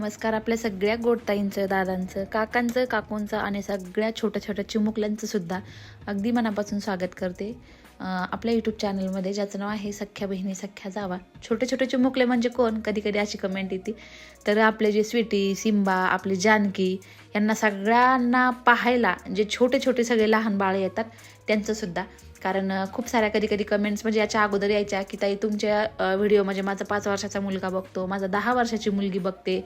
नमस्कार आपल्या सगळ्या गोडताईंचं दादांचं काकांचं काकूंचं आणि सगळ्या छोट्या छोट्या चिमुकल्यांचं सुद्धा अगदी मनापासून स्वागत करते. आपल्या यूट्यूब चॅनलमध्ये ज्याचं नाव आहे सख्या बहिणी सख्या जावा. छोटे छोटे चिमुकले म्हणजे कोण? कधी कधी अशी कमेंट येते. तर आपले जे स्वीटी सिंबा आपली जानकी यांना सगळ्यांना पाहायला जे छोटे छोटे सगळे लहान बाळे येतात त्यांचं सुद्धा कारण खूप साऱ्या कधी कधी कमेंट्स म्हणजे याच्या अगोदर यायच्या की ताई तुमच्या व्हिडिओ म्हणजे माझा पाच वर्षाचा मुलगा बघतो माझा दहा वर्षाची मुलगी बघते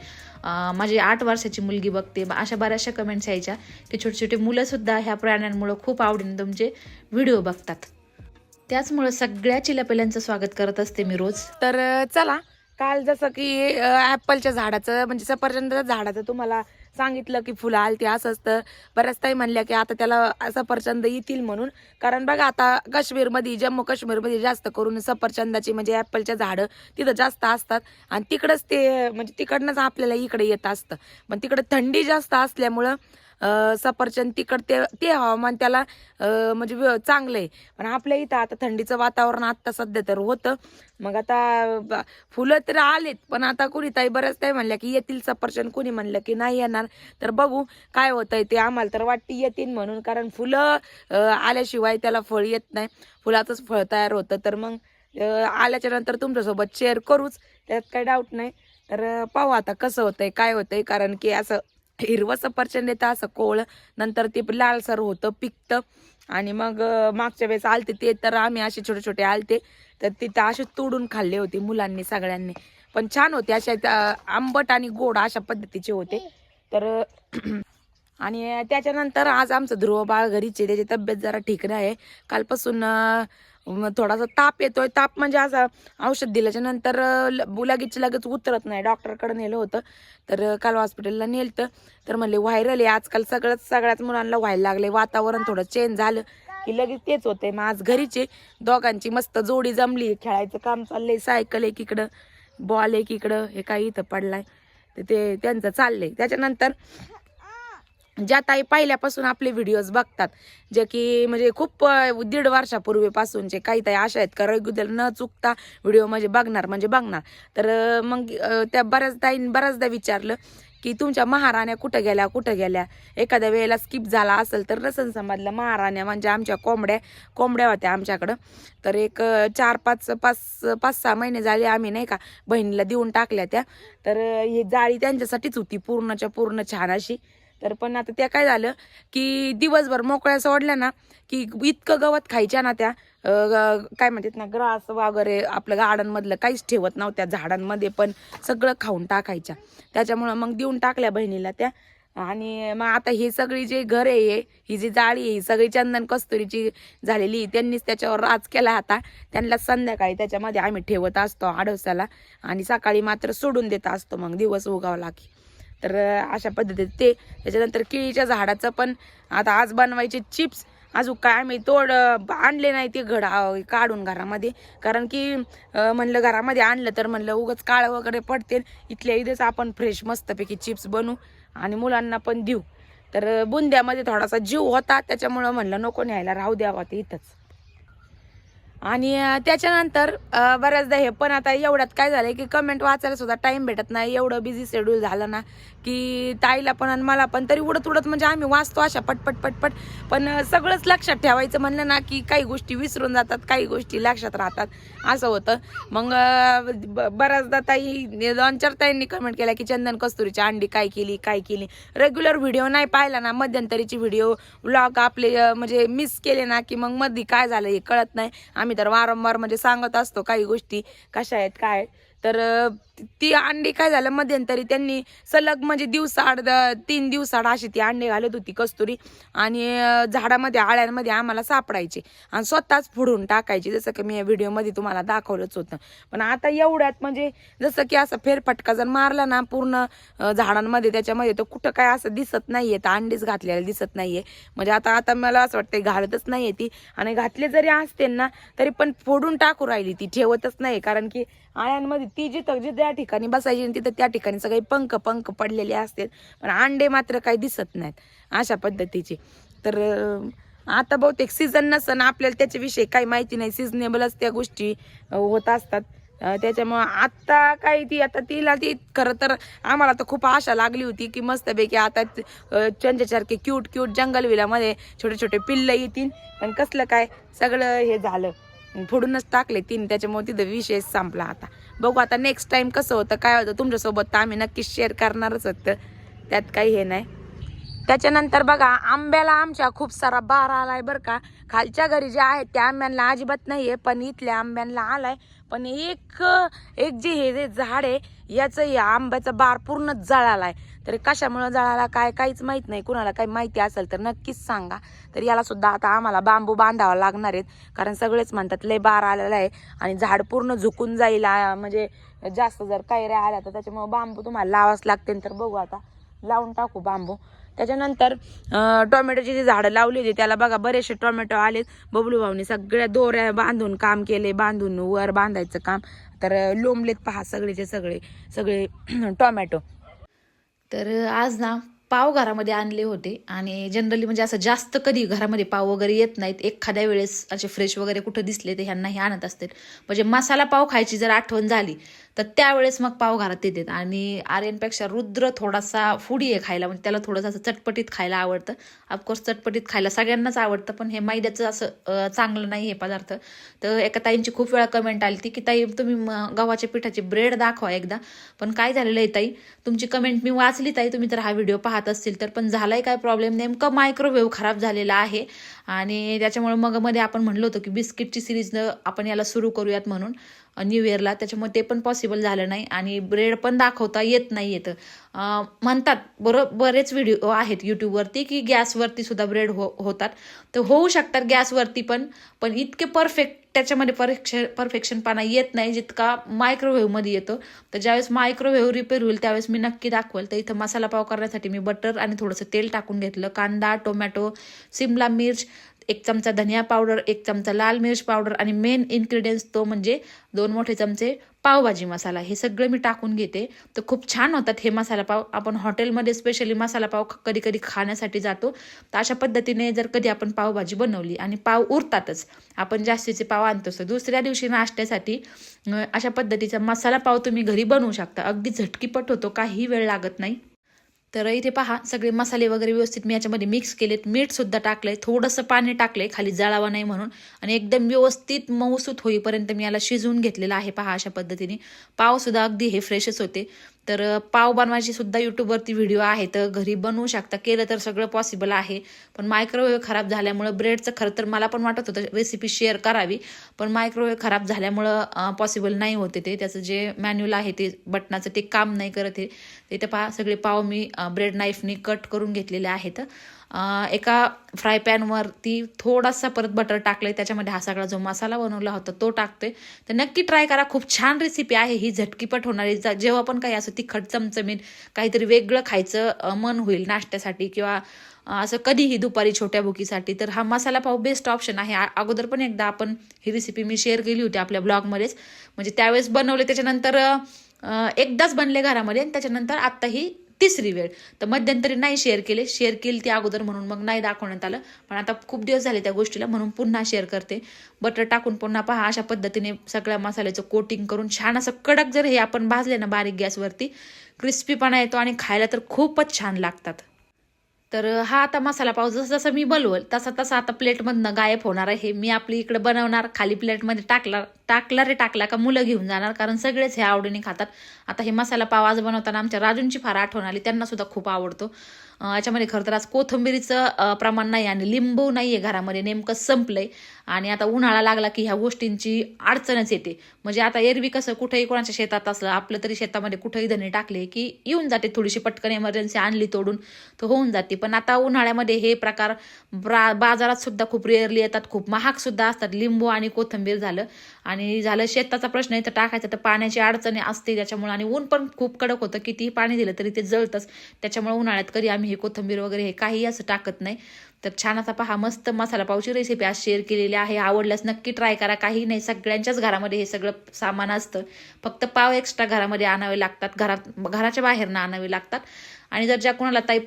माझी आठ वर्षाची मुलगी बघते. अशा बऱ्याचशा कमेंट्स यायच्या की छोटे छोटे मुलंसुद्धा ह्या प्राण्यांमुळं खूप आवडीने तुमचे व्हिडिओ बघतात. त्याचमुळं सगळ्या चिलापिल्यांचं स्वागत करत असते मी रोज. तर चला. काल जसं की ॲपलच्या झाडाचं म्हणजे सफरचंदाच्या झाडाचं तुम्हाला सांगितलं की फुलं आलती असं असतं बऱ्याच ताई म्हणल्या की आता त्याला सफरचंद येतील म्हणून. कारण बघा आता काश्मीरमध्ये जम्मू काश्मीरमध्ये जास्त करून सफरचंदाची म्हणजे ॲपलच्या झाडं तिथं जास्त असतात. आणि तिकडंच ते म्हणजे तिकडनंच आपल्याला इकडे येत असतं. पण तिकडं थंडी जास्त असल्यामुळं सफरचंद तिकड ते ते हवामान त्याला म्हणजे चांगलं आहे. पण आपल्या इथं आता थंडीचं वातावरण आत्ता सध्या तर होतं. मग आता फुलं तर आलेत पण आता कुणी ताई बऱ्याच ताई म्हणल्या की येतील सफरचंद कुणी म्हणलं की नाही येणार. तर बघू काय होतंय ते आम्हाला तर वाटते येतील म्हणून कारण फुलं आल्याशिवाय त्याला फळ येत नाही. फुलाचंच फळ तयार होतं. तर मग आल्याच्यानंतर तुमच्यासोबत शेअर करूच. त्यात काही डाऊट नाही. तर पाहू आता कसं होतंय काय होतंय कारण की असं हिरवं सफरचंद येतं असं कोळ नंतर ते लालसर होतं पिकतं. आणि मग मागच्या वेळेस आलते ते तर आम्ही असे छोटे छोटे आलते. तर तिथं असे तोडून खाल्ले होते मुलांनी सगळ्यांनी. पण छान होते अशा आंबट आणि गोड अशा पद्धतीचे होते. तर आणि त्याच्यानंतर आज आमचं ध्रुव बाळ घरीचे त्याची तब्येत जरा ठीक नाही आहे. कालपासून थोडासा ताप येतोय. ताप म्हणजे असा औषध दिल्याच्या नंतर लगेच लगेच उतरत नाही. डॉक्टरकडे नेलं होतं. तर काल हॉस्पिटलला नेलतं. तर म्हणले व्हायरल आहे. आजकाल सगळंच सगळ्याच मुलांना व्हायला लागले वातावरण थोडं चेंज झालं की लगेच तेच होते मग आज घरीचे दोघांची मस्त जोडी जमली. खेळायचं काम चाललंय. सायकल एक इकडं बॉल एक इकडं. हे काही इथं पडलाय. तर ते त्यांचं चाललंय. त्याच्यानंतर ज्या ताई पहिल्यापासून आपले व्हिडिओज बघतात जे की म्हणजे खूप दीड वर्षापूर्वीपासूनचे काही ताई अशा आहेत का रेग्युलर न चुकता व्हिडिओ म्हणजे बघणार म्हणजे बघणार. तर मग त्या बऱ्याच ताईन बऱ्याचदा विचारलं की तुमच्या महाराण्या कुठं गेल्या कुठं गेल्या? एखाद्या वेळेला स्किप झाला असेल तर रसन समजलं महाराण्या म्हणजे आमच्या कोंबड्या कोंबड्या होत्या आमच्याकडं. तर एक चार पाच पाच पाच सहा महिने झाले आम्ही नाही का बहिणीला देऊन टाकल्या त्या. तर ही जाळी त्यांच्यासाठीच होती पूर्णच्या पूर्ण छान अशी. तर पण आता त्या काय झालं की दिवसभर मोकळ्या सोडल्या ना की इतकं गवत खायच्या ना त्या ग- काय म्हणतात ना ग्रास वगैरे आपलं गार्डनमधलं काहीच ठेवत नव्हत्या झाडांमध्ये पण सगळं खाऊन टाकायच्या. त्याच्यामुळं मग देऊन टाकल्या बहिणीला त्या. आणि मग आता ही सगळी जे घर आहे ही जी जाळी आहे ही सगळी चंदन कस्तुरीची झालेली त्यांनीच त्याच्यावर राज केला आता. त्यांना संध्याकाळी त्याच्यामध्ये आम्ही ठेवत असतो आडवसाला आणि सकाळी मात्र सोडून देत असतो मग दिवस उगावला की. तर अशा पद्धतीत ते. त्याच्यानंतर केळीच्या झाडाचं पण आता आज बनवायचे चिप्स. अजून काय मी तोड आणले नाही ते घड काढून घरामध्ये. कारण की म्हणलं घरामध्ये आणलं तर म्हणलं उगच काळ वगैरे पडते. इथल्या इथेच आपण फ्रेश मस्तपैकी चिप्स बनवू आणि मुलांना पण देऊ. तर बुंद्यामध्ये थोडासा जीव होता. त्याच्यामुळं म्हणलं नको न्यायला राहू द्यावा ते इथंच. आणि त्याच्यानंतर बऱ्याचदा हे पण आता एवढ्यात काय झालंय की कमेंट वाचायला सुद्धा टाइम भेटत नाही. एवढं बिझी शेड्यूल झालं ना. की ताईला पण आणि मला पण. तरी उडत उडत म्हणजे आम्ही वाचतो अशा पटपट पटपट पण सगळंच लक्षात ठेवायचं म्हणलं ना की काही गोष्टी विसरून जातात काही गोष्टी लक्षात राहतात. असं होतं. मग ब- बऱ्याचदा ताई दोन चार ताईंनी कमेंट केला की चंदन कस्तुरीची अंडी काय केली काय केली? रेग्युलर व्हिडिओ नाही पाहिला ना मध्यंतरीची व्हिडिओ व्लॉग आपले म्हणजे मिस केले ना की मग मध्ये काय झालं हे कळत नाही. आम्ही तर वारंवार म्हणजे सांगत असतो काही गोष्टी कशा आहेत काय तर ती अंडी काय झालं मध्यंतरी त्यांनी सलग म्हणजे दिवसाआड द- तीन दिवसाआड अशी ती अंडी घालत होती कस्तुरी आणि झाडामध्ये आळ्यांमध्ये आम्हाला सापडायचे आणि स्वतःच फुडून टाकायची जसं की मी या व्हिडिओमध्ये तुम्हाला दाखवलंच होतं. पण आता एवढ्यात म्हणजे जसं की असं फेरफटका जर मारला ना पूर्ण झाडांमध्ये त्याच्यामध्ये तर कुठं काय असं दिसत नाहीये तर अंडीच घातलेलं दिसत नाहीये. म्हणजे आता आता मला असं वाटतं घालतच नाहीये ती आणि घातले जरी असते ना तरी पण फोडून टाकू राहिली ती ठेवतच नाही. कारण की आळ्यांमध्ये ती जिथं जिथं त्या ठिकाणी बसायची आणि तिथं त्या ठिकाणी सगळे पंख पंख पडलेले असतात पण अंडे मात्र काही दिसत नाहीत अशा पद्धतीचे. तर आता बहुतेक सीझन नसन आपल्याला त्याच्याविषयी काही माहिती नाही. सिजनेबलच त्या गोष्टी होत असतात. त्याच्यामुळं आत्ता काय ती आता तिला ती खरं तर आम्हाला तर खूप आशा लागली होती की मस्तपैकी आता अं, त्यांच्यासारखे क्यूट क्यूट जंगल विलामध्ये छोटे छोटे पिल्लं येतील. पण कसलं काय सगळं हे झालं. फोडूनच टाकले तीन त्याच्यामुळे तिथं विषय संपला आता. बघू आता नेक्स्ट टाईम कसं होतं काय होतं तुमच्यासोबत तर आम्ही नक्कीच शेअर करणारच होतं. त्यात काही हे नाही. त्याच्यानंतर बघा आंब्याला आमच्या खूप सारा बार आलाय बरं का. खालच्या घरी जे आहेत त्या आंब्यांना अजिबात नाही आहे पण इथल्या आंब्यांना आलाय. पण एक एक जे हे जे झाड आहे याचं आंब्याचा बार पूर्ण जळालाय. तर कशामुळं जळाला काय काहीच माहीत नाही. कुणाला काही माहिती असेल तर नक्कीच सांगा. तर याला सुद्धा आता आम्हाला बांबू बांधावा लागणार आहेत. कारण सगळेच म्हणतात लय बार आलेला आहे आणि झाड पूर्ण झुकून जाईल म्हणजे जास्त जर कैऱ्या आल्या तर त्याच्यामुळं बांबू तुम्हाला लावाच लागते तर बघू आता. लावून टाकू बांबू. त्याच्यानंतर टोमॅटोची जी झाडं लावली होती त्याला बघा बरेचसे टोमॅटो आलेत. बबलू भाऊनी सगळ्या दोऱ्या बांधून काम केले बांधून वर बांधायचं काम. तर लोंबलेत पहा सगळेचे सगळे सगळे टोमॅटो. तर आज ना पाव घरामध्ये आणले होते आणि जनरली म्हणजे असं जास्त कधी घरामध्ये पाव वगैरे येत नाहीत. एखाद्या वेळेस असे फ्रेश वगैरे कुठं दिसले तर ह्यांना हे आणत असते म्हणजे मसाला पाव खायची जर आठवण झाली तर त्यावेळेस मग पाव घालत येतात आणि आर्यनपेक्षा रुद्र थोडासा फुडी आहे खायला. म्हणजे त्याला थोडंसं असं चटपटीत खायला आवडतं. ऑफकोर्स चटपटीत खायला सगळ्यांनाच आवडतं पण हे मैद्याचं असं चांगलं नाही हे पदार्थ. तर एका ताईंची खूप वेळा कमेंट आली ती की ताई तुम्ही गव्हाच्या पिठाची ब्रेड दाखवा एकदा. पण काय झालेलं आहे ताई? तुमची कमेंट मी वाचली ताई. तुम्ही तर हा व्हिडिओ पाहत असतील तर पण झालाय काय प्रॉब्लेम नेमकं मायक्रोवेव्ह खराब झालेला आहे. आणि त्याच्यामुळे मग मध्ये आपण म्हणलो होतो की बिस्किटची सिरीज आपण याला सुरू करूयात म्हणून. न्यू इयरला त्याच्यामुळे ते पण पॉसिबल झालं नाही आणि ब्रेड पण दाखवता येत नाही येतं. म्हणतात बरं बरेच व्हिडिओ आहेत यूट्यूबवरती की गॅसवरती सुद्धा ब्रेड हो होतात. तर होऊ शकतात गॅसवरती पण पण इतके परफेक्ट त्याच्यामध्ये परफेक्शन परफेक्शनपणा येत नाही जितका मायक्रोवेव्हमध्ये येतो. तर ज्यावेळेस मायक्रोवेव्ह रिपेअर होईल त्यावेळेस मी नक्की दाखवेल. तर इथं मसाला पाव करण्यासाठी मी बटर आणि थोडंसं तेल टाकून घेतलं. कांदा टोमॅटो सिमला मिर्च एक चमचा धनिया पावडर एक चमचा लाल मिरच पावडर आणि मेन इन्ग्रेडियंट्स तो म्हणजे दोन मोठे चमचे पावभाजी मसाला. हे सगळं मी टाकून घेते. तर खूप छान होतात हे मसाला पाव. आपण हॉटेलमध्ये स्पेशली मसाला पाव कधी कधी खाण्यासाठी जातो. तर अशा पद्धतीने जर कधी आपण पावभाजी बनवली आणि पाव उरतातच आपण जास्तीचे पाव आणतो. तर दुसऱ्या दिवशी नाश्त्यासाठी अशा पद्धतीचा मसाला पाव तुम्ही घरी बनवू शकता. अगदी झटकीपट होतो काही वेळ लागत नाही. तर इथे पहा सगळे मसाले वगैरे व्यवस्थित मी याच्यामध्ये मिक्स केलेत. मीठ सुद्धा टाकलंय. थोडंसं पाणी टाकलंय खाली जळावा नाही म्हणून. आणि एकदम व्यवस्थित मऊसूत होईपर्यंत मी याला शिजवून घेतलेलं आहे पहा अशा पद्धतीने. पाव सुद्धा अगदी हे फ्रेशच होते. तर पाव बनवायची सुद्धा यूट्यूबवरती व्हिडिओ आहे. तर घरी बनवू शकता. केलं तर सगळं पॉसिबल आहे. पण मायक्रोवेव्ह खराब झाल्यामुळं ब्रेडचं खरं तर मला पण वाटत होतं रेसिपी शेअर करावी. पण मायक्रोवेव्ह खराब झाल्यामुळं पॉसिबल नाही होते ते. त्याचं जे मॅन्युअल आहे ते बटनाचं ते काम नाही करत आहे. ते पहा सगळे पाव मी ब्रेड नाईफनी कट करून घेतलेले आहेत. एका फ्राय पॅनवरती थोडासा परत बटर टाकले त्याच्यामध्ये हा सगळा जो मसाला बनवला होता तो टाकते तर नक्की ट्राय करा खूप छान रेसिपी आहे ही झटकीपट होणारी जा- जेव्हा पण काही असं तिखट चमचमीत काहीतरी वेगळं खायचं मन होईल नाश्त्यासाठी किंवा असं कधीही दुपारी छोट्या बुकीसाठी तर हा मसाला पाव बेस्ट ऑप्शन आहे. अगोदर पण एकदा आपण ही रेसिपी मी शेअर केली होती आपल्या ब्लॉगमध्येच म्हणजे त्यावेळेस बनवले त्याच्यानंतर एकदाच बनले घरामध्ये आणि त्याच्यानंतर आत्ताही तिसरी वेळ. तर मध्यंतरी नाही शेअर केले. शेअर केली ती अगोदर म्हणून मग नाही दाखवण्यात आलं. पण आता खूप दिवस झाले त्या गोष्टीला म्हणून पुन्हा शेअर करते. बटर टाकून पुन्हा पहा अशा पद्धतीने सगळ्या मसाल्याचं कोटिंग करून छान असं कडक जर हे आपण भाजले ना बारीक गॅसवरती क्रिस्पीपणा येतो आणि खायला तर खूपच छान लागतात. तर हा आता मसाला पाव जसं जसं मी बनवल तसा तसा आता प्लेटमधनं गायब होणार आहे. मी आपली इकडे बनवणार खाली प्लेटमध्ये टाकला टाकला रे टाकला का मुलं घेऊन जाणार कारण सगळेच हे आवडीने खातात. आता हे मसाला पाव आज बनवताना आमच्या राजूंची फार आठवण आली त्यांना सुद्धा खूप आवडतो. याच्यामध्ये खरं तर आज कोथंबीरीचं प्रमाण नाही आणि लिंबू नाही आहे घरामध्ये नेमकं संपलंय. आणि आता उन्हाळा लागला की ह्या गोष्टींची अडचणच येते. म्हणजे आता एरवी कसं कुठेही कोणाच्या शेतात असलं आपलं तरी शेतामध्ये कुठेही धने टाकले की येऊन जाते थोडीशी पटकन एमर्जन्सी आणली तोडून तर होऊन जाते. पण आता उन्हाळ्यामध्ये हे प्रकार ब्रा बाजारात सुद्धा खूप रेअरली येतात खूप महाग सुद्धा असतात. लिंबू आणि कोथंबीर झालं. आणि झालं शेताचा प्रश्न इथं टाकायचा. तर पाण्याची अडचणी असते त्याच्यामुळे. आणि ऊन पण खूप कडक होतं कितीही पाणी दिलं तरी ते जळतंच. त्याच्यामुळे उन्हाळ्यात कधी आम्ही हे कोथंबीर वगैरे हे काही असं टाकत नाही. तर छान असा पहा मस्त मसाला पावची रेसिपी आज शेअर केलेली आहे. आवडल्यास नक्की ट्राय करा. काही नाही सगळ्यांच्याच घरामध्ये हे सगळं सामान असतं. फक्त पाव एक्स्ट्रा घरामध्ये आणावे लागतात. घरात घराच्या बाहेरनं आणावे लागतात. आणि जर ज्या कोणाला ताई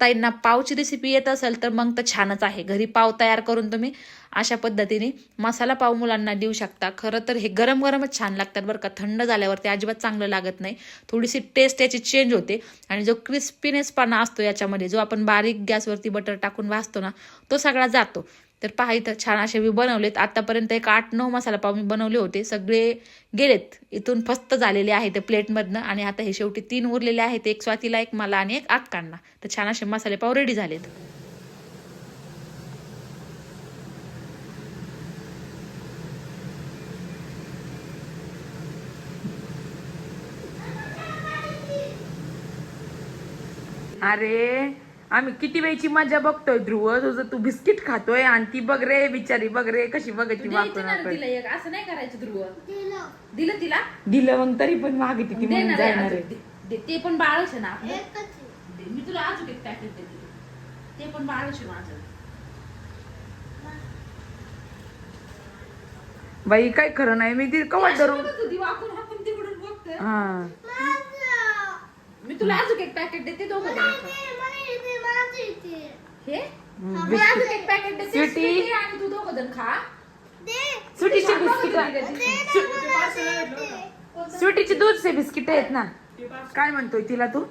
ताईंना पावची रेसिपी येत असेल तर मग तर छानच आहे. घरी पाव तयार करून तुम्ही अशा पद्धतीने मसाला पाव मुलांना देऊ शकता. खरं तर हे गरम गरमच छान लागतात बरं का. थंड झाल्यावर ते अजिबात चांगलं लागत नाही. थोडीशी टेस्ट याची चेंज होते. आणि जो क्रिस्पीनेसपणा असतो याच्यामध्ये जो आपण बारीक गॅसवरती बटर टाकून भाजतो ना तो सगळा जातो. तर पहा इथं छान असे मी बनवलेत. आतापर्यंत एक आठ नऊ मसाला पाव मी बनवले होते. सगळे गेलेत. इथून फस्त झालेले आहे ते प्लेटमधनं आणि आता हे शेवटी तीन उरलेले आहेत. एक स्वातीला एक मला आणि एक आक्कांना. तर छान असे मसाले पाव रेडी झालेत. अरे आम्ही किती वेळची मजा बघतोय ध्रुव? तुझं तू बिस्किट खातोय आणि ती बघ रे बिचारी बघ रे कशी बघायची वाकून वाकून. एक असं नाही करायचं ध्रुव. दिलं. तिला? दिलं मग तरी पण मागितली ती म्हणून देणार आहे जाणार अजून. आहे. दे- दे- ते पण बाळच आहे ना आपलं. दे, मी तुला अजून एक पॅकेट देते. ते पण बाळच आहे माझं. बाई काय खरं नाही मी ती कवट धरून बघत होती, वाकून हाकून तिकडून बघते. हा. मी तुला अजून एक पॅकेट देते दोघं जण खा. हे? हम्म, मी अजून एक पॅकेट देते स्वीटी. स्वीटी, आणि तू दोघं जण खा. सुटीचे बिस्किट. सुटीचे दूधचे बिस्किट आहेत ना. काय म्हणतोय तिला तू?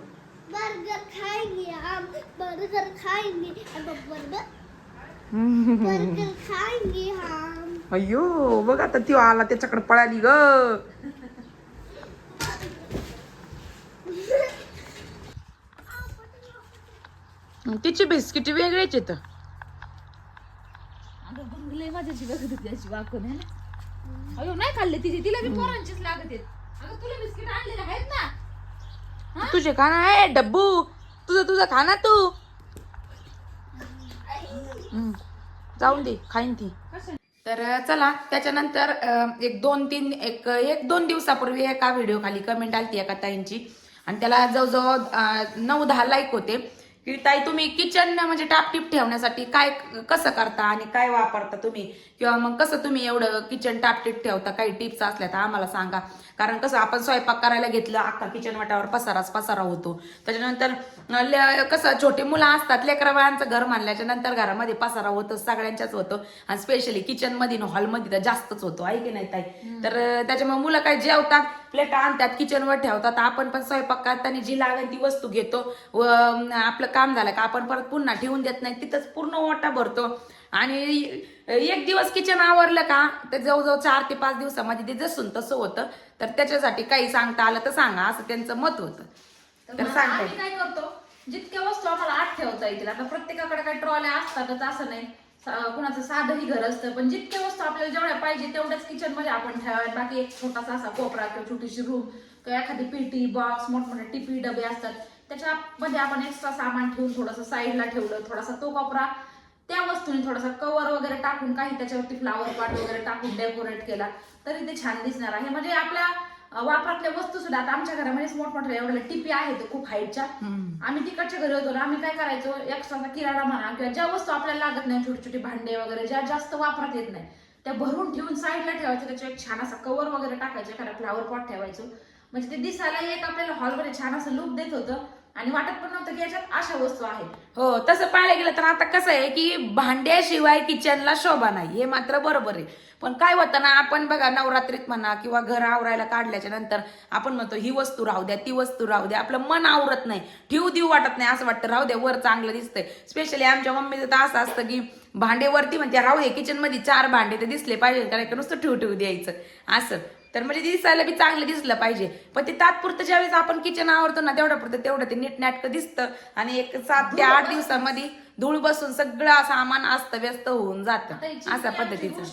बर्गर खाएंगे हम बर्गर खाएंगे अब बर्गर. बर्गर खाएंगे हम अयो बघ आता ती आला त्याच्याकडे पळाली ग. तिची बिस्किट वेगळेच बंगले माझ्याशी बघत होती अशी वाकून है ना? अयो नाही खाल्ले तिचे तिला बी पोरांचीच लागत आहेत. अगं तुला बिस्किट आणलेले आहेत ना? तुझे खाना आहे डब्बू. तुझं तुझं खाना तू. जाऊन दे खाईन ती. तर चला त्याच्यानंतर एक दोन तीन एक एक दोन दिवसापूर्वी एका व्हिडिओ खाली कमेंट आली एका ताईंची. आणि त्याला जवळजवळ नऊ दहा लाईक होते. की ताई तुम्ही किचन म्हणजे टापटीप ठेवण्यासाठी काय कसं करता आणि काय वापरता तुम्ही? किंवा मग कसं तुम्ही एवढं किचन टापटीप ठेवता? काही टिप्स असल्या तर आम्हाला सांगा. कारण कसं आपण स्वयंपाक करायला घेतलं अख्खा किचन वाटावर पसाराच पसारा होतो. त्याच्यानंतर कसं छोटे मुलं असतात लेकरा बाळांचं घर मानल्याच्या नंतर घरामध्ये पसारा होतो सगळ्यांच्याच होतो. आणि स्पेशली किचनमध्ये हॉलमध्ये तर जास्तच होतो आहे की नाही ताई? तर त्याच्यामुळे मुलं काय जेवतात प्लेट आणतात किचनवर ठेवतात. आपण पण स्वयंपाक करताना जी लागेल ती वस्तू घेतो. व आपलं काम झालं का आपण परत पुन्हा ठेवून देत नाही तिथंच पूर्ण ओटा भरतो. आणि एक दिवस किचन आवरलं का तर जवळजवळ चार ते पाच दिवसामध्ये ते जसून तसं होतं. तर त्याच्यासाठी काही सांगता आलं तर सांगा असं त्यांचं मत होतं. तर सांगते. आम्ही काय करतो जितक्या वस्तू आम्हाला आत ठेवता येतील आता प्रत्येकाकडे काही ट्रॉल्या असतातच असं नाही. कुणाचं साधंही घर असतं पण जितक्या वस्तू आपल्याला जेवढ्या पाहिजे तेवढ्याच किचनमध्ये आपण ठेवायला. बाकी एक छोटासा असा कोपरा किंवा छोटीशी रूम किंवा एखादी पेटी बॉक्स मोठमोठे टिपी डबे असतात. त्याच्यामध्ये आपण एक्स्ट्रा सामान ठेवून थोडंसं साईडला ठेवलं थोडासा तो कोपरा. त्या वस्तूने थोडासा कवर वगैरे टाकून काही त्याच्यावरती फ्लावर पॉट वगैरे टाकून डेकोरेट केला तरी ते छान दिसणार आहे. म्हणजे आपल्या वापरातल्या वस्तू सुद्धा आता आमच्या घरामध्येच मोठमोठ्या एवढ्या टिपी आहेत खूप हाईटच्या. आम्ही तिकडच्या घरी होतो आम्ही काय करायचो एक्स्ट्राचा किराणा म्हणा किंवा ज्या वस्तू आपल्याला लागत नाही छोटे छोटे भांडे वगैरे ज्या जास्त वापरात येत नाही त्या भरून ठेवून साईडला ठेवायचं त्याच्यावर एक छान असा कवर वगैरे टाकायचं एखादा फ्लावर पॉट ठेवायचो. म्हणजे ते दिसायला एक आपल्याला हॉलमध्ये छान असं लुक देत होतं. आणि वाटत पण नव्हतं की याच्यात अशा वस्तू आहेत. हो तसं पाहायला गेलं तर आता कसं आहे की भांड्याशिवाय किचनला शोभा नाही. हे मात्र बरोबर आहे. पण काय होतं ना आपण बघा नवरात्रीत म्हणा किंवा घर आवरायला काढल्याच्या नंतर आपण म्हणतो ही वस्तू राहू द्या ती वस्तू राहू द्या. आपलं मन आवरत नाही. ठेवू देऊ वाटत नाही असं वाटतं. राहू द्या वर चांगलं दिसतंय. स्पेशली आमच्या मम्मीचं तर असं असतं की भांडे वरती म्हणते राहू दे किचनमध्ये चार भांडे तर दिसले पाहिजे कारण नुसतं ठेवू ठेवू द्यायचं. असं. तर म्हणजे दिसायला बी चांगलं दिसलं पाहिजे. पण ते तात्पुरतं ज्यावेळेस आपण किचन आवरतो ना तेवढ्या पुरतं तेवढं ते नीटनाटकं दिसतं. आणि एक सात ते आठ दिवसामध्ये धूळ बसून सगळं सामान अस्त व्यस्त होऊन जातं. अशा पद्धतीचं.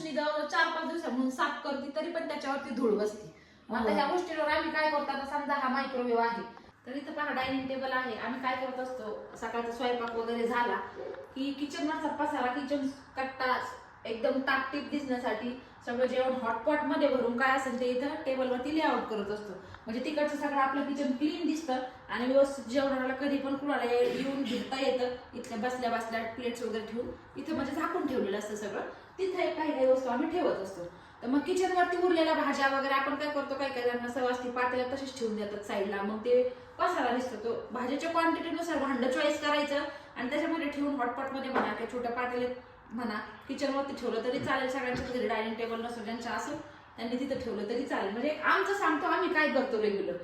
चार पाच दिवसा म्हणून साफ करते तरी पण त्याच्यावरती धूळ बसते. आता ह्या गोष्टीवर आम्ही काय करतो आता समजा हा मायक्रोवेव्ह आहे. तर इथं पहा डायनिंग टेबल आहे. आम्ही काय करत असतो सकाळचा स्वयंपाक वगैरे झाला की किचन मधचा पसारा किचन कट्टा एकदम टापटीप दिसण्यासाठी सगळं जेवण हॉटपॉटमध्ये भरून काय असेल ते इथं टेबलवरती लेआउट करत असतो. म्हणजे तिकडचं सगळं आपलं किचन क्लीन दिसतं आणि व्यवस्थित जेवणाला कधी पण कुणाला येऊन घेता येतं. इथल्या बसल्या बसल्या प्लेट्स वगैरे ठेवून इथं म्हणजे झाकून ठेवलेलं असतं सगळं. तिथं एक काही काही वस्तू आम्ही ठेवत असतो. तर मग किचन वरती उरलेल्या भाज्या वगैरे आपण काय करतो? काय काय जणांना सवय असते पातेला तशीच ठेवून देतात साईडला मग ते पसारा दिसतो. तो भाज्याच्या क्वांटिटीनुसार भांडं चॉईस करायचं आणि त्याच्यामध्ये ठेवून हॉटपॉटमध्ये म्हणा किंवा छोट्या पातेल्यात म्हणा किचनवरती ठेवलं तरी चालेल सगळ्यांच्या घरी डायनिंग टेबल नसो ज्यांच्या असो त्यांनी तिथं ठेवलं तरी चालेल. म्हणजे आमचं सांगतो आम्ही काय करतो रेग्युलर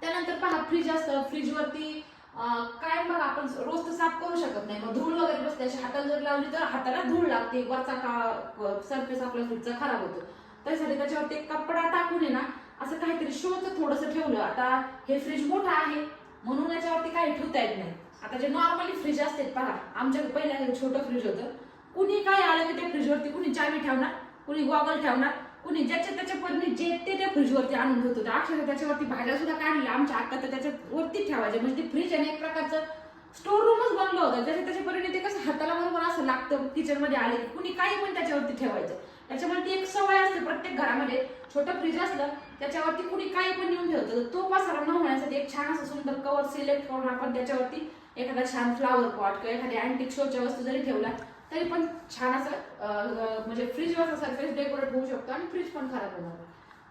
त्यानंतर पहा फ्रीज असतं फ्रीजवरती काय बघा आपण रोज तर साफ करू शकत नाही. मग धूळ वगैरे बसते अशी हाताला जर लावली तर हाताला धूळ लागते. वरचा का सरफेस आपल्या फ्रीजचा खराब होतो. त्यासाठी त्याच्यावरती एक कपडा टाकून आहे ना असं काहीतरी शोचं थोडंसं ठेवलं. आता हे फ्रीज मोठं आहे म्हणून याच्यावरती काही ठेवता येत नाही. आता जे नॉर्मली फ्रीज असते पहा आमच्या पहिल्या छोटं फ्रीज होतं. कुणी काय आलं की त्या फ्रीजवरती कुणी चावी ठेवणार कुणी गॉगल ठेवणार कुणी ज्याच्या त्याच्या पत्नी जे ते त्या फ्रीजवरती आणून घेत होते. अक्षरशः त्याच्यावरती भाज्या सुद्धा काढल्या. आमच्या आत्ता तर त्याच्यावरती ठेवायचे. म्हणजे ते फ्रीज आणि एक प्रकारचं स्टोर रूमच बनलं होतं. त्याच्या त्याच्या परीने ते कसं हाताला बरोबर असं लागतं किचनमध्ये आले की कुणी काही पण त्याच्यावरती ठेवायचं. त्याच्यामुळे ती एक सवय असते प्रत्येक घरामध्ये. छोटं फ्रीज असलं त्याच्यावरती कुणी काही पण येऊन ठेवतं. तो पसारा न होण्यासाठी एक छान असं सुंदर कवर सिलेक्ट करून आपण त्याच्यावरती एखादा छान फ्लावर पॉट किंवा एखाद्या अँटिक शोच्या वस्तू जरी ठेवला तरी पण छान असं म्हणजे फ्रीजवर सरफेस डेकोरेट होऊ शकतो आणि फ्रीज पण खराब होणार नाही.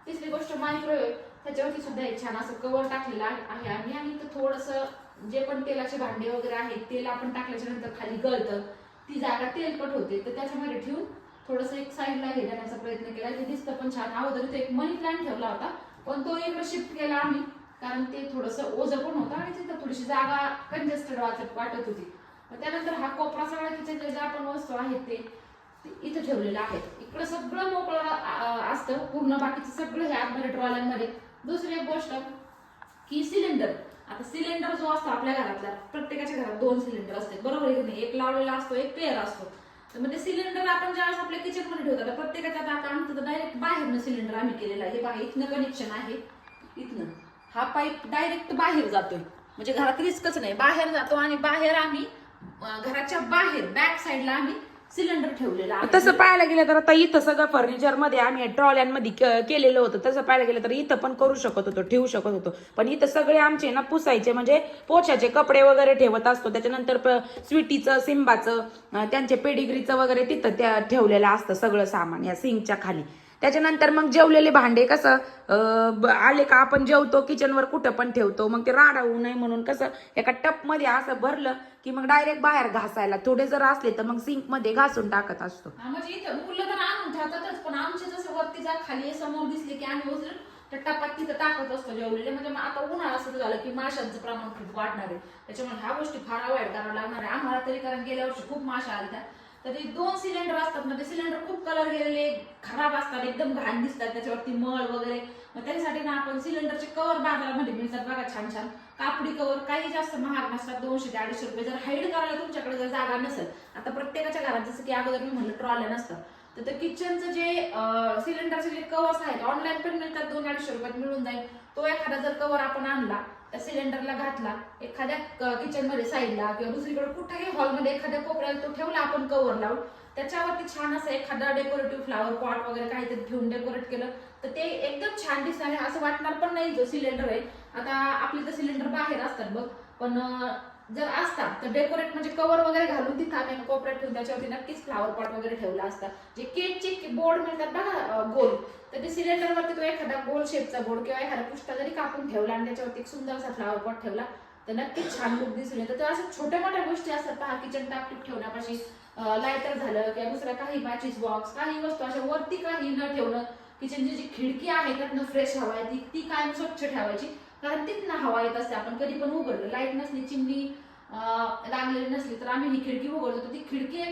तिसरी गोष्ट मायक्रोवेव्ह त्याच्यावरती सुद्धा एक छान असं कवर टाकलेलं आहे आम्ही आणि तर थोडंसं जे पण तेलाचे भांडे वगैरे आहेत तेल आपण टाकल्याच्या नंतर खाली गळतं ती जागा तेलकट होते. तर त्याच्यामध्ये ठेवून थोडंसं एक साईडला हे देण्याचा प्रयत्न केला. ते दिसतं पण छान. अगोदर एक मनी प्लांट ठेवला होता पण तो इकडे शिफ्ट केला आम्ही कारण ते थोडंसं ओझं पण होतं आणि तिथं थोडीशी जागा कंजेस्टेड वाटत वाटत होती. त्यानंतर हा कोपरा सगळा किचनच्या ज्या आपण वस्तू आहेत ते इथं ठेवलेलं आहे इकडं सगळं मोकळं असतं. पूर्ण बाकीचं सगळं हे आतमध्ये ट्रॉल्यांमध्ये. दुसरी एक गोष्ट की सिलेंडर. आता सिलेंडर जो असतो आपल्या घरातला प्रत्येकाच्या घरात दोन सिलेंडर असतात. बरोबर आहे की नाही? एक लावलेला असतो एक पेअर असतो. तर मग ते सिलेंडर आपण ज्यावेळेस आपल्या किचनमध्ये ठेवतो आता प्रत्येकाच्या आता आमचं तर डायरेक्ट बाहेरनं सिलेंडर आम्ही केलेलं आहे. हे इथनं कनेक्शन आहे. इथनं. हा पाईप डायरेक्ट बाहेर जातोय. म्हणजे घरात रिस्कच नाही. बाहेर जातो आणि बाहेर आम्ही घराच्या बाहेर बॅक साईडला आम्ही सिलेंडर ठेवलेला आहे. तसं पाहायला गेलं तर आता इथं सगळं फर्निचरमध्ये आम्ही ट्रॉल्यांमध्ये के- केलेलं होतं. तसं पाहायला गेलं तर इथं पण करू शकत होतो ठेवू शकत होतो. पण इथं सगळे आमचे ना पुसायचे म्हणजे पोछाचे कपडे वगैरे ठेवत असतो. त्याच्यानंतर प- स्वीटीचं सिंबाचं अं, त्यांचे पेडिग्रीचं वगैरे तिथं त्या ठेवलेलं असतं सगळं सामान या सिंकच्या खाली. त्याच्यानंतर मग जेवलेले भांडे कसं आले का आपण जेवतो किचनवर कुठं पण ठेवतो. मग ते राडा होऊ नये म्हणून कसं एका टपमध्ये असं भरलं की मग डायरेक्ट बाहेर घासायला. थोडे जर असले तर मग सिंकमध्ये घासून टाकत असतो. म्हणजे इथं मुलं तर आणून ठेवतातच पण आमचे जसं वरती जा खाली समोर दिसले की आम्ही उचलून तर टपात तिथं टाकत असतो जेवलेले. म्हणजे आता उन्हाळा सुरू झालं की माशांचं प्रमाण खूप वाढणार आहे. त्याच्यामुळे ह्या गोष्टी फार अवॉइड करावं लागणार आहे. आम्हाला तरी कारण गेल्या वर्षी खूप माशा आल्या तर ते दोन सिलेंडर असतात ना ते सिलेंडर खूप कलर गेलेले खराब असतात एकदम घाण दिसतात त्याच्यावरती मळ वगैरे. मग त्यासाठी ना आपण सिलेंडरचे कवर बाजारामध्ये मिळतात बघा छान छान. कापडी कवर काही जास्त महाग नसतात दोनशे ते अडीचशे रुपये. जर हाईड करायला तुमच्याकडे जर जागा नसेल आता प्रत्येकाच्या घरात जसं की अगोदर मी म्हणलं ट्रॉल्या नसतात तर ते किचनचं जे सिलेंडरचे जे कवर्स आहेत ऑनलाईन पण मिळतात दोन अडीचशे रुपयात मिळून जाईल. तो एखादा जर कवर आपण आणला त्या सिलेंडरला घातला एखाद्या किचनमध्ये साईडला किंवा दुसरीकडे कुठेही हॉलमध्ये एखाद्या कोपऱ्याला तो ठेवला आपण कवर लावून. त्याच्यावरती छान असं एखादा डेकोरेटिव्ह फ्लावर पॉट वगैरे काहीतरी ठेवून डेकोरेट केलं. तर ते एकदम छान दिसणार आहे असं वाटणार पण नाही जो सिलेंडर आहे. आता आपले तर सिलेंडर बाहेर असतात बघ. पण जर असता तर डेकोरेट म्हणजे कवर वगैरे घालून तिथं आम्ही कोपऱ्यात ठेवून त्याच्यावरती नक्कीच फ्लावर पॉट वगैरे ठेवला असता. जे केकचे बोर्ड मिळतात बघा गोल. तर ते सिलेंडरवरती तो एखादा गोल शेपचा बोर्ड किंवा एखादा पुष्टा जरी कापून ठेवला आणि त्याच्यावरती एक सुंदरसा फ्लावर पॉट ठेवला तर नक्कीच छान लुक दिसून येतं. तर असं छोट्या मोठ्या गोष्टी असतात पहा किचन टापटीप ठेवण्यापाशी लायटर झालं किंवा दुसरा काही मॅचेस बॉक्स काही वस्तू अशा वरती काही न ठेवणं किचनची जी खिडकी आहे त्यातनं फ्रेश हवा आहे ती ती कायम स्वच्छ ठेवायची. कारण तिथनं हवा येत असते. आपण कधी पण उघडलं लाइट नसली चिमणी लागलेली नसली तर आम्ही ही खिडकी उघडतो. तर ती खिडकी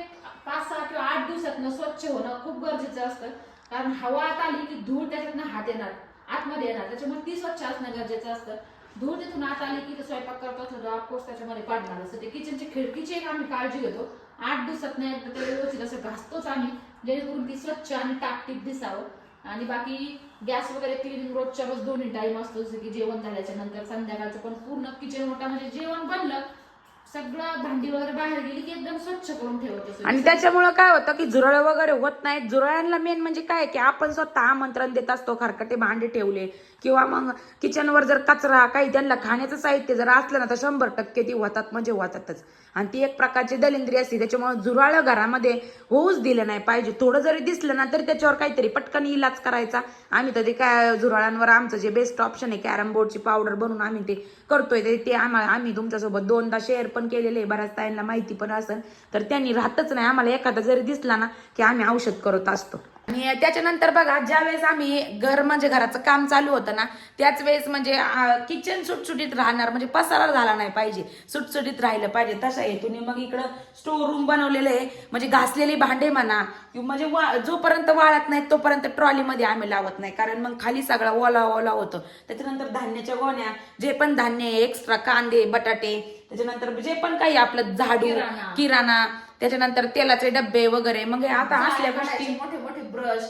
पाच सहा किंवा आठ दिवसातनं स्वच्छ होणं खूप गरजेचं असतं. कारण हवा आत आली की धूळ त्याच्यातनं हात येणार आतमध्ये येणार. त्याच्यामुळे ती स्वच्छ असणं गरजेचं असतं. धूळ तिथून आत आली की स्वयंपाक करता आपकोस ऑफकोर्स त्याच्यामध्ये पाडणार असतं. ते किचनची खिडकीची एक आम्ही काळजी घेतो. आठ दिवसात एकदा ते व्यवस्थित असं घासतोच आम्ही जेणेकरून ती स्वच्छ आणि टापटीप दिसावं. आणि बाकी गॅस वगैरे क्लिनिंग रोजच्या रोज दोन्ही टाइम असतो जसं की जेवण झाल्याच्यानंतर संध्याकाळचं पण पूर्ण किचन मोठा म्हणजे जेवण बनलं सगळं भांडी वगैरे बाहेर गेली की एकदम स्वच्छ करून ठेवत आणि त्याच्यामुळं काय होतं की झुरळ वगैरे होत नाहीत. झुरळांना मेन म्हणजे काय की आपण स्वतः आमंत्रण देत असतो खरकटे भांडे ठेवले किंवा मग किचनवर जर कचरा काही त्यांना खाण्याचं साहित्य जर असलं ना तर शंभर टक्के ती होतात म्हणजे होतातच. आणि ती एक प्रकारची दलिंद्री असते त्याच्यामुळे जुराळं घरामध्ये होऊच दिलं नाही पाहिजे. थोडं जरी दिसलं ना तरी त्याच्यावर काहीतरी पटकन इलाज करायचा. आम्ही तर ते काय झुराळांवर आमचं जे बेस्ट ऑप्शन आहे कॅरम बोर्डची पावडर बनवून आम्ही ते करतोय. ते- ते आम्हाला आम्ही तुमच्यासोबत दोनदा शेअर पण केलेले आहे बऱ्याच ताईंना माहिती पण असेल. तर त्यांनी राहतच नाही. आम्हाला एखादा जरी दिसला ना की आम्ही औषध करत असतो. आणि त्याच्यानंतर बघा ज्या वेळेस आम्ही घर म्हणजे घराचं काम चालू होतं ना त्याच वेळेस म्हणजे किचन सुटसुटीत राहणार म्हणजे पसारा झाला नाही पाहिजे. सुटसुटीत राहिलं पाहिजे तशा हेतूने मग इकडं स्टोर रूम बनवलेलं आहे. म्हणजे घासलेले भांडे म्हणा म्हणजे वा- जोपर्यंत वाळत नाहीत तोपर्यंत ट्रॉलीमध्ये आम्ही लावत नाही. कारण मग खाली सगळा ओला ओला होतं. त्याच्यानंतर धान्याच्या गोण्या जे पण धान्य एक्स्ट्रा कांदे बटाटे त्याच्यानंतर जे पण काही आपलं झाडू किराणा. त्याच्यानंतर तेलाचे डब्बे वगैरे मग आता असल्या गोष्टी ब्रश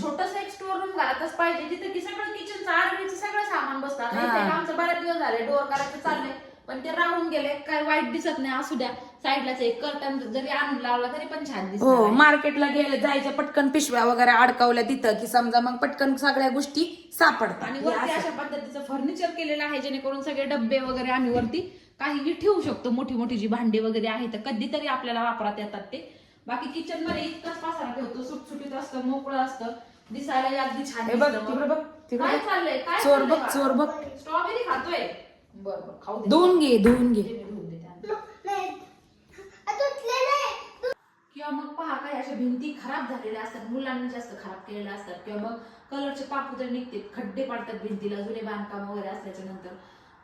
छोटस एक स्टोर रूम घरातच पाहिजे तिथे की सगळं किचनचं आडवीचं सगळं सामान बसतं. आता इथे आमचं बऱ्याच दिवस झाले डोअर करायचं चाललंय पण ते राहून गेले काय वाईट दिसत नाही असू द्या. साईडलाच एक कर्टन जरी आणून लावला तरी पण छान दिसत हो मार्केटला गेले जायच्या पटकन पिशव्या वगैरे अडकवल्या तिथं की समजा मग पटकन सगळ्या गोष्टी सापडतात. आणि वरती अशा पद्धतीचं फर्निचर केलेलं आहे जेणेकरून सगळे डब्बे वगैरे आम्ही वरती काहीही ठेवू शकतो मोठी मोठी जी भांडी वगैरे आहे तर कधीतरी आपल्याला वापरात येतात ते. बाकी किचनमध्ये इतकाच पसारा ठेवतो सुटसुटीत असतं मोकळं असतं दिसायला अगदी छान हे बघ दिसतं. तिकडे. बघ तिकडे काय बघ. चाललंय? काय चोर चाललंय? बघ चोर बघ. बाळा? स्ट्रॉबेरी खातोय. बर बर खाऊ दे. धुवून घे धुवून घे. मी धुवून देते किंवा मग पहा काही अशा भिंती खराब झालेल्या असतात मुलांनी जास्त खराब केलेल्या असतात. किंवा मग कलरचे पापुदर निघते खड्डे पडतात भिंतीला जुने बांधकाम वगैरे असल्याच्या नंतर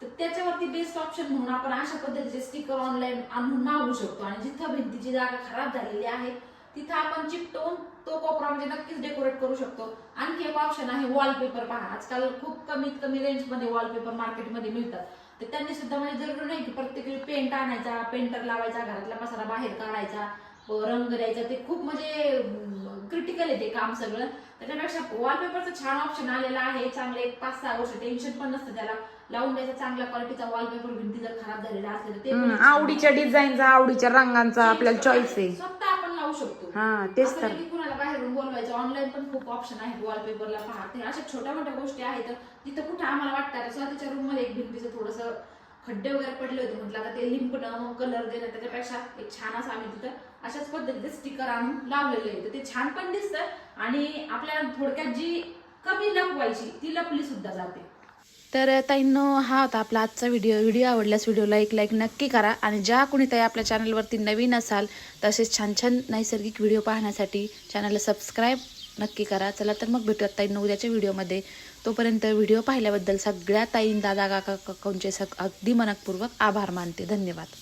तर त्याच्यावरती बेस्ट ऑप्शन म्हणून आपण अशा पद्धतीचे स्टिकर ऑनलाईन आणून मागू शकतो. आणि जिथं भिंतीची जागा खराब झालेली आहे तिथं आपण चिपटवून तो कोपरा म्हणजे नक्कीच डेकोरेट करू शकतो. आणखी एक ऑप्शन आहे वॉलपेपर पहा. आजकाल खूप कमीत कमी रेंजमध्ये वॉलपेपर मार्केटमध्ये मिळतात. तर त्यांनी सुद्धा म्हणजे जरुरी नाही की प्रत्येक पेंट आणायचा पेंटर लावायचा घरातला पसारा बाहेर काढायचा रंग द्यायचा. ते खूप म्हणजे क्रिटिकल आहे ते काम सगळं. त्याच्यापेक्षा वॉलपेपरचं छान ऑप्शन आलेलं आहे. चांगले एक पाच सहा वर्ष टेन्शन पण नसतं त्याला. लावून द्यायचा चांगल्या क्वालिटीचा वॉलपेपर भिंती जर खराब झालेला असेल तर ते पण आवडीच्या डिझाईनचा आवडीच्या रंगांचा आपल्याला चॉईस आहे. स्वतः आपण लावू शकतो. हा तेच असं तर. नाही की कुणाला बाहेरून बोलवायचं ऑनलाईन पण खूप ऑप्शन आहेत वॉलपेपरला पहा ते अशा छोट्या मोठ्या गोष्टी आहेत. तिथं कुठं आम्हाला वाटतं आता स्वतःच्या रूममध्ये एक भिंतीचं थोडस खड्डे वगैरे पडले होते. म्हटलं आता ते लिंपणं मग कलर देणं त्याच्यापेक्षा एक छान असं आम्ही तिथं अशाच पद्धतीचे स्टिकर आणून लावलेले आहे ते छान पण दिसतं आणि आपल्या थोडक्यात जी कमी लपवायची ती लपली सुद्धा जाते. तर ताईंनो हा होता आपला आजचा व्हिडिओ व्हिडिओ आवडल्यास व्हिडिओला एक लाईक नक्की करा. आणि ज्या कोणी ताई आपल्या चॅनलवरती नवीन असाल तसेच छान छान नैसर्गिक व्हिडिओ पाहण्यासाठी चॅनलला सबस्क्राईब नक्की करा. चला तर मग भेटूयात ताईंनो उद्याच्या व्हिडिओमध्ये तोपर्यंत व्हिडिओ पाहिल्याबद्दल सगळ्या ताईं दादा काका काकांचे सग अगदी मनपूर्वक आभार मानते. धन्यवाद.